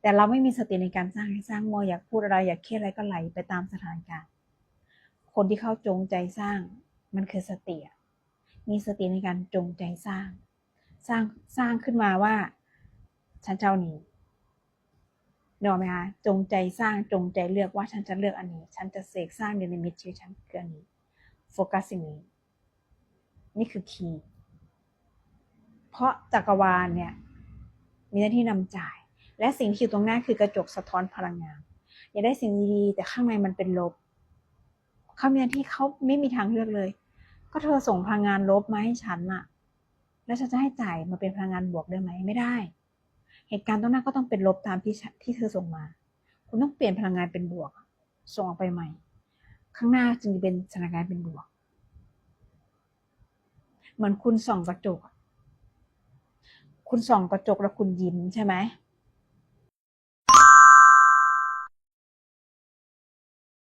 แต่เราไม่มีสติในการสร้างให้สร้างมัวอยากพูดอะไรอยากเครียดอะไรก็ไหลไปตามสถานการณ์คนที่เขาจงใจสร้างมันคือสติมีสติในการจงใจสร้าง สร้างสร้างขึ้นมาว่าฉันเจะเอานีนกออกไหมคะจงใจสร้างจงใจเลือกว่าฉันจะเลือกอันนี้ ฉันจะเสกสร้างเดนิมิตชีวิตฉันคืออันนี้โฟกัสสิ่งนี้นี่คือคีย์เพราะจักรวาลเนี่ยมีหน้าที่นำจ่าย และสิ่งที่อยู่ตรงหน้าคือกระจกสะท้อนพลังงาน อยากได้สิ่งดีๆแต่ข้างในมันเป็นลบเขามีหน้าที่เขาไม่มีทางเลือกเลย ก็เธอส่งพลังงานลบมาให้ฉันอะแล้วฉันจะให้จ่ายมาเป็นพลังงานบวกได้ไหมไม่ได้ เหตุการณ์ตรงหน้าก็ต้องเป็นลบตามที่ที่เธอส่งมา คุณต้องเปลี่ยนพลังงานเป็นบวก ส่งออกไปใหม่ ข้างหน้าจึงจะเป็นสถานการณ์เป็นบวก เหมือนคุณส่องกระจก คุณส่องกระจกแล้วคุณยิ้มใช่ไหม